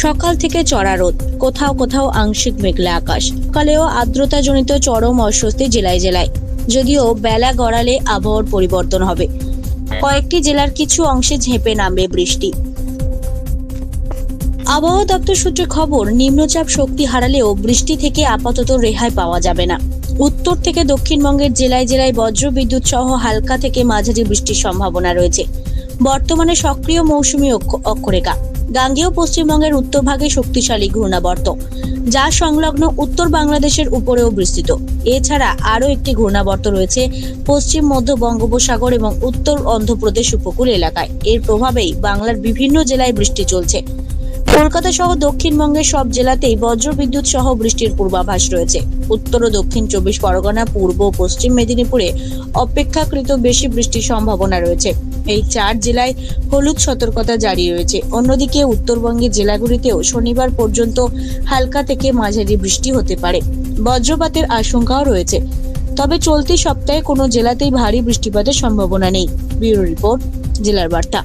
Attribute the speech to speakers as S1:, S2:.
S1: সকাল থেকে চড়া রোদ। কোথাও কোথাও আংশিক মেঘলা আকাশ। সকালেও আর্দ্রতাজনিত চরম অস্বস্তি জেলায় জেলায়। যদিও বেলা গড়ালে আবহাওয়ার পরিবর্তন হবে। কয়েকটি জেলার কিছু অংশে ঝেঁপে নামবে বৃষ্টি। আবহাওয়া দপ্তর সূত্রে খবর, নিম্নচাপ শক্তি হারালেও বৃষ্টি থেকে আপাতত রেহাই পাওয়া যাবে না। উত্তর থেকে দক্ষিণবঙ্গের জেলায় জেলায় বজ্র বিদ্যুৎ সহ হালকা থেকে মাঝারি বৃষ্টির সম্ভাবনা রয়েছে। বর্তমানে সক্রিয় মৌসুমী অক্ষ- অক্ষরেখা। গাঙ্গেয় পশ্চিমবঙ্গের উত্তর ভাগে শক্তিশালী ঘূর্ণাবর্ত, যা সংলগ্ন উত্তর বাংলাদেশের উপরেও বিস্তৃত। এছাড়া আরও একটি ঘূর্ণাবর্ত রয়েছে পশ্চিম, মধ্য বঙ্গোপসাগর এবং উত্তর অন্ধ্রপ্রদেশ উপকূল এলাকায়। এর প্রভাবেই বাংলার বিভিন্ন জেলায় বৃষ্টি চলছে। কলকাতা সহ দক্ষিণবঙ্গের সব জেলাতেই বজ্রবিদ্যুৎ সহ বৃষ্টির পূর্বাভাস রয়েছে। উত্তর ও দক্ষিণ চব্বিশ পরগনা, পূর্ব পশ্চিম মেদিনীপুরে অপেক্ষাকৃত বেশি বৃষ্টির সম্ভাবনা রয়েছে। এই চার জেলায় হলুদ সতর্কতা জারি রয়েছে। অন্যদিকে উত্তরবঙ্গের জেলাগুলিতেও শনিবার পর্যন্ত হালকা থেকে মাঝারি বৃষ্টি হতে পারে। বজ্রপাতের আশঙ্কাও রয়েছে। তবে চলতি সপ্তাহে কোনো জেলাতেই ভারী বৃষ্টিপাতের সম্ভাবনা নেই। ব্যুরো রিপোর্ট, জেলার বার্তা।